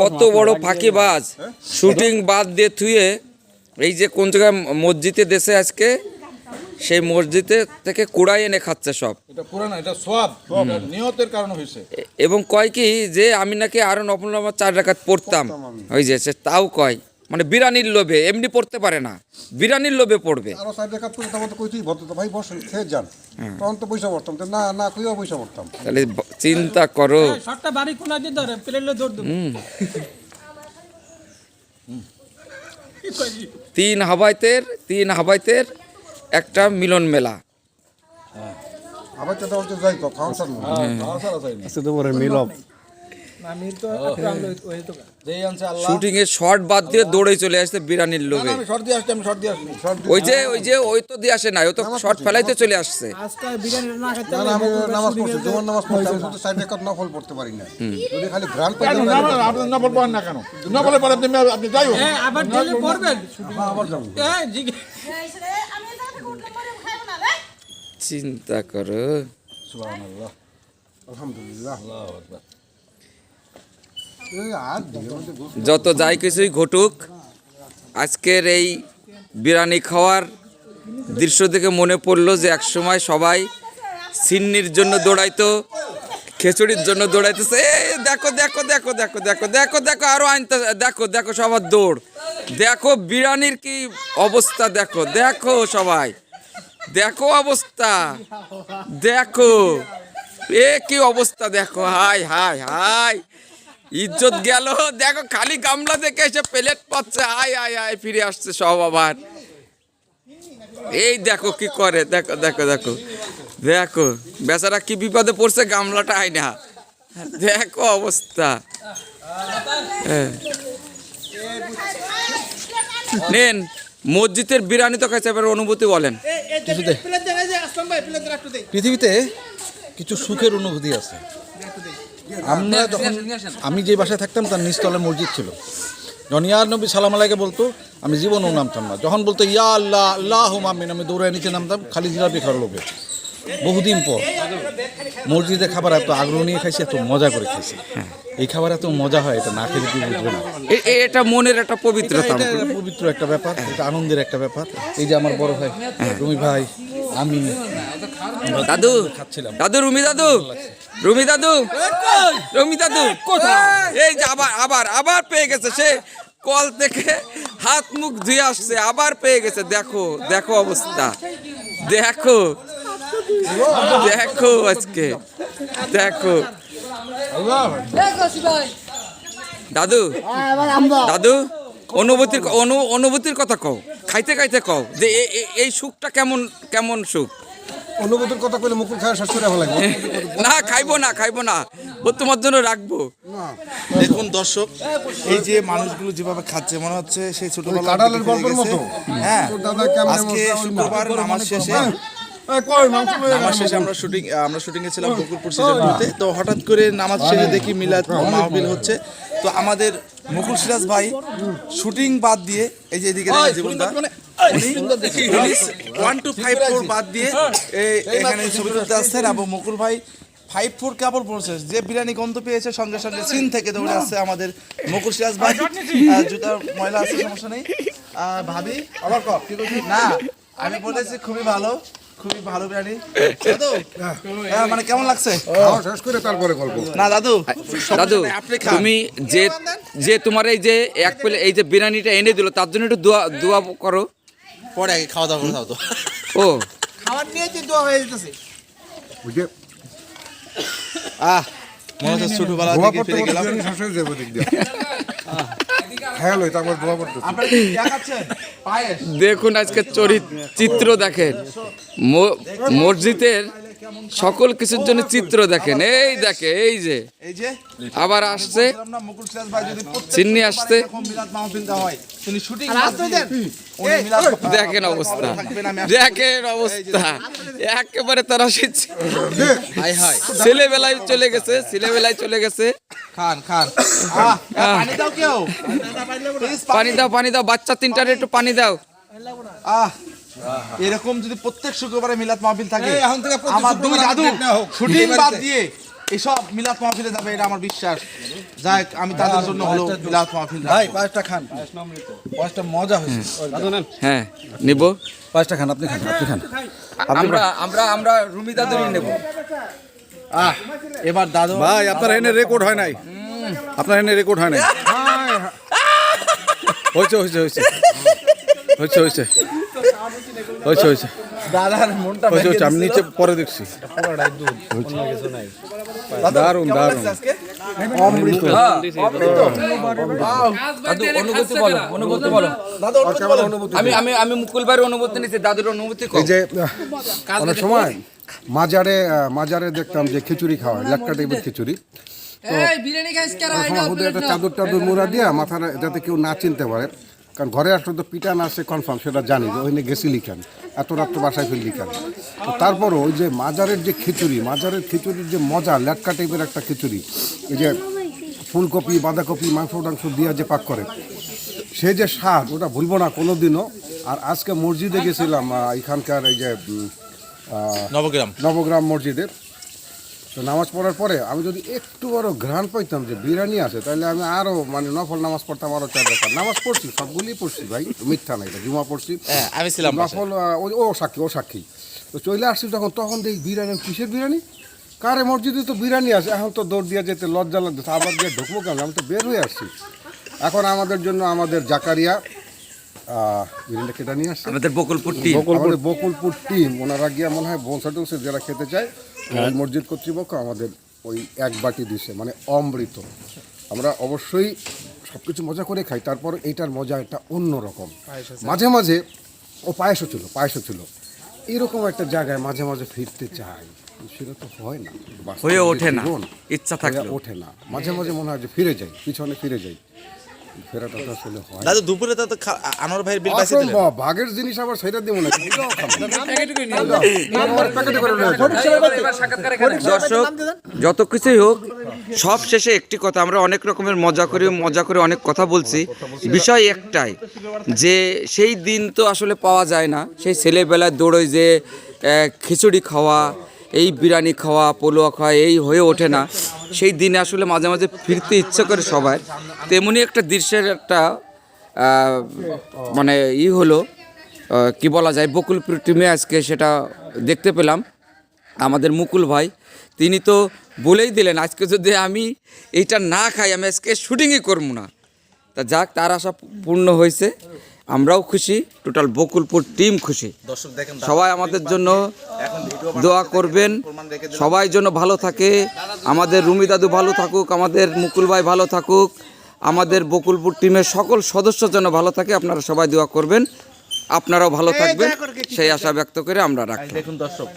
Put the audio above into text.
কত বড় ফাঁকিবাজ। শুটিং বাদ দিয়ে থুয়ে এই যে কোন জায়গায় মসজিদে দেশে আজকে সেই মসজিদে থেকে কুড়াই এনে খাচ্ছে সব। এবং কয় কি যে আমি নাকি আরও নফল নামাজ চার ডাকাত পড়তাম। ওই যে সে তাও কয়। মানে বিরানির লোভে এমনি পড়তে পারে না। বিরানির লোভে পড়বে। আরও সাইড রেখা করে তখন তো কইতেই ভদ্র ভাই বসেন খেয়ে যান। তখন তো পয়সা না না তাহলে চিন্তা করো। শর্টটা বাড়ি কোনা দিয়ে ধরে প্লেলে দৌড় দেবো। তিন হাবাইতের তিন হাবাইতের একটা মিলন মেলা। আবার তো তো যাই তো সার মিলব আমি তো শুটিং এর শর্ট বাদ দিয়ে দৌড়ে চলে আসছে বিরানির লোভে ওই যে ওই যে ওই তো দিয়ে আসে না ও তো শর্ট ফেলাইতে চলে আসছে। চিন্তা করো। আলহামদুলিল্লাহ। যত যাই কিছুই ঘটুক, আজকের এই বিরিয়ানি খাওয়ার দৃশ্য দেখে মনে পড়ল যে একসময় সবাই সিন্নির জন্য দৌড়াইতো, খিচুড়ির জন্য দৌড়াইতেছে। এই দেখো দেখো দেখো দেখো দেখো দেখো দেখো, আরও আনতে, দেখো দেখো সবার দৌড়। দেখো বিরিয়ানির কি অবস্থা, দেখো দেখো সবাই। দেখো অবস্থা, দেখো। এ কি অবস্থা, দেখো, হাই হাই হাই। ইজ্জত গেল। দেখো খালি গামলা থেকে এসে প্লেট পাচ্ছে। আয় আয় আয় ফিরে আসছে সব আবার। এই দেখো কি করে। দেখো দেখো দেখো। দেখো বেচারা কি বিপদে পড়ছে গামলাটা আয় না। দেখো অবস্থা। হ্যাঁ। নেন মসজিদের বিরিয়ানি তো খাইছে এবার অনুভূতি বলেন। পৃথিবীতে কিছু সুখের অনুভূতি আছে। আমরা যখন আমি যে বাসায় থাকতাম তার নিচতলে মসজিদ ছিল। যখন ইয়ার নবী সালাম আলাইকে বলতো আমি জীবনও নামতাম না। যখন বলতো ইয়া আল্লাহ আল্লাহ মামিন আমি দৌড়ায় নিচে নামতাম খালি জিলাপি খাওয়ার লোভে। বহুদিন পর মসজিদে খাবার এত আগ্রহ নিয়ে খাইছি এত মজা করে খাইছি। এই খাবার এত মজা হয় এটা না খেলে কি বুঝবে না। এটা মনের একটা পবিত্রতা এটা এটা পবিত্র একটা ব্যাপার এটা আনন্দের একটা ব্যাপার। এই যে আমার বড় ভাই রুমি ভাই আমি দাদু খাচ্ছিলাম। দাদু রুমি দাদু রুমি দাদু রুমি দাদু। এই যে আবার আবার আবার পেয়ে গেছে সে কল থেকে হাত মুখ ধুয়ে আসছে আবার পেয়ে গেছে। দেখো দেখো অবস্থা। দেখো দেখো আজকে। দেখো। দাদু দাদু অনুভূতির অনু অনুভূতির কথা কও। খাইতে খাইতে কও যে এই সুখটা কেমন কেমন সুখ? অনুভূতির কথা কইলে মুকুল খাওয়া শেষ করে না খাইবো না খাইবো না। ও তোমার জন্য রাখব। দেখুন দর্শক এই যে মানুষগুলো যেভাবে খাচ্ছে মনে হচ্ছে সেই ছোটবেলা কাঁঠালের গল্পের মতো। হ্যাঁ আজকে শুক্রবার নামাজ শেষে লয়ে নামাজ শেষে আমরা শুটিং আমরা শুটিং এ ছিলাম বকুলপুর সিজনটিতে তো হঠাৎ করে নামাজ শেষে দেখি মিলাদ মাহবিল হচ্ছে। তো আমাদের মুকুল সিরাজ ভাই শুটিং বাদ দিয়ে এই যে এদিকে দেখেন জীবনদা ওয়ান টু ফাইভ ফোর বাদ দিয়ে এখানে ছবি তুলতে আসছেন এবং মুকুল ভাই ফাইভ ফোর কাপড় পরছে যে বিরিয়ানি গন্ধ পেয়েছে সঙ্গে সঙ্গে সিন থেকে দৌড়ে আসছে আমাদের মুকুল সিরাজ ভাই। জুতার ময়লা আছে সমস্যা নেই। ভাবি আবার কপ কি না আমি বলেছি খুবই ভালো। খুবই ভালো বিরিয়ানি। দাদু? হ্যাঁ, মানে কেমন লাগছে? শেষ করে তারপরে গল্প না দাদু? দাদু তুমি যে যে তোমার এই যে এক প্লেট এই যে বিরিয়ানিটা এনে দিল তার জন্য একটু দোয়া দোয়া করো। পরে আগে খাওয়া দাওয়া করে তো। ও। খাবার নিয়ে যে দোয়া হয়ে যেতেছে। বুঝে আহ মনে হচ্ছে ছোটবেলা থেকে ফিরে গেলাম। খেয়াল দোয়া পায়েস? দেখুন আজকে চরিত্র চিত্র দেখেন। ম- মসজিদের সকল কিছুর জন্য চিত্র দেখেন। এই দেখে এই যে। আবার আসছে। চিন্নি আসছে। দেখেন অবস্থা। দেখেন অবস্থা। একেবারে তারা ছেলেবেলায় চলে গেছে ছেলেবেলায় চলে গেছে। পানি দাও পানি দাও বাচ্চা তিনটার একটু পানি দাও। আহ এরকম যদি প্রত্যেক শুক্রবারে মিলাদ মাহফিল থাকে আমার দুই দাদু। শুটিং বাদ দিয়ে এসব মিলাদ মাহফিলে যাবে এটা আমার বিশ্বাস। যাই আমি তাদের জন্য হলো মিলাদ মাহফিল ভাই। পায়েসটা খান। পায়েসটা মজা হয়েছে। হ্যাঁ নিব। পায়েসটা খান আপনি খান আপনি খান। আমরা আমরা আমরা রুমি দাদুরই নেব। আহ এবার দাদু ভাই আপনার এনে রেকর্ড হয় নাই। আপনার এনে রেকর্ড হয় নাই। হয়েছে হয়েছে হয়েছে। হয়েছে হয়েছে। হয়েছে হয়েছে। দাদার মনটা হয়েছে হয়েছে আমি নিচে পরে দেখছি। দারুণ দারুণ আজকে? দাদু অনুভূতি বলো অনুভূতি বলো। দাদু অনুভূতি বলেন। আমি আমি আমি মুকুল ভাইয়ের অনুভূতি নিচ্ছি দাদুর অনুভূতি এই যে অনেক সময় মাজারে মাজারে দেখতাম যে খিচুড়ি খাওয়ায় লেটকা টাইপের খিচুড়ি একটা চাদর টাদর মুড়া দিয়ে মাথার যাতে কেউ না চিনতে পারে। কারণ ঘরে আসলে তো পিটা না আসছে কনফার্ম সেটা জানি যে ওইখানে গেছি লিখান। এত রাত্র বাসায় ফির লিখান তো তারপরও ওই যে মাজারের যে খিচুড়ি মাজারের খিচুড়ির যে মজা লেটকা টাইপের একটা খিচুড়ি এই যে ফুলকপি বাঁধাকপি মাংস টাংস দিয়ে যে পাক করে সে যে স্বাদ ওটা ভুলবো না কোনো দিনও আর আজকে মসজিদে গেছিলাম এখানকার এই যে নবগ্রাম। নবগ্রাম মসজিদের। তো নামাজ পড়ার পরে আমি যদি একটু বড় ঘ্রাণ পাইতাম যে বিরিয়ানি আছে তাহলে আমি আরও মানে নফল নামাজ পড়তাম আরও চার বেকার নামাজ পড়ছি সবগুলি পড়ছি ভাই মিথ্যা না এটা জুমা পড়ছি। হ্যাঁ আমি ছিলাম নফল ও- সাক্ষী ও সাক্ষী। তো চলে আসছি তখন তখন দেখি বিরিয়ানি কিসের বিরিয়ানি? কারে মসজিদে তো বিরিয়ানি আছে এখন তো দৌড় দিয়ে যেতে লজ্জা লাগছে আবার দিয়ে ঢুকবো কেন আমি তো বের হয়ে আসছি। এখন আমাদের জন্য আমাদের জাকারিয়া বিরিয়ানিটা কেটে নিয়ে আসছে। আমাদের বকুলপুর টিম আমাদের বকুলপুর টিম ওনারা গিয়া মনে হয় বংশা টংসে যারা খেতে চায় মসজিদ কর্তৃপক্ষ আমাদের ওই এক বাটি দিছে মানে অমৃত। আমরা অবশ্যই সব কিছু মজা করে খাই তারপর এইটার মজা একটা অন্য রকম। মাঝে মাঝে ও পায়েসও ছিল পায়েসও ছিল। এরকম একটা জায়গায় মাঝে মাঝে ফিরতে চাই। সেটা তো হয় না। হয়ে ওঠে না। ইচ্ছা হয়ে থাকলেও ওঠে না। মাঝে মাঝে মনে হয় যে ফিরে যাই পিছনে ফিরে যাই। হয়। দাদু দুপুরে তো আনোয়ার ভাইয়ের বিল পাইছে দিলেন। ভাগের জিনিস আবার সেটা দিব না। দর্শক যত কিছুই হোক সব শেষে একটি কথা আমরা অনেক রকমের মজা করি মজা করে অনেক কথা বলছি। বিষয় একটাই যে সেই দিন তো আসলে পাওয়া যায় না। সেই ছেলেবেলায় দৌড়োয় যে খিচুড়ি খাওয়া এই বিরিয়ানি খাওয়া পোলোয়া খাওয়া এই হয়ে ওঠে না। সেই দিনে আসলে মাঝে মাঝে ফিরতে ইচ্ছে করে সবাই। তেমনি একটা দৃশ্যের একটা মানে ই হলো কি বলা যায়, বকুলপুর টিমে আজকে সেটা দেখতে পেলাম। আমাদের মুকুল ভাই, তিনি তো বলেই দিলেন, আজকে যদি আমি এইটা না খাই, আমি আজকে শুটিংই করব না। তা যাক, তার আশা পূর্ণ হয়েছে। আমরাও খুশি টোটাল বকুলপুর টিম খুশি। সবাই আমাদের জন্য দোয়া করবেন। সবাই জন্য ভালো থাকে আমাদের রুমি দাদু ভালো থাকুক আমাদের মুকুল ভাই ভালো থাকুক আমাদের বকুলপুর টিমের সকল সদস্য যেন ভালো থাকে আপনারা সবাই দোয়া করবেন আপনারাও ভালো থাকবেন সেই আশা ব্যক্ত করে আমরা রাখি দেখুন দর্শক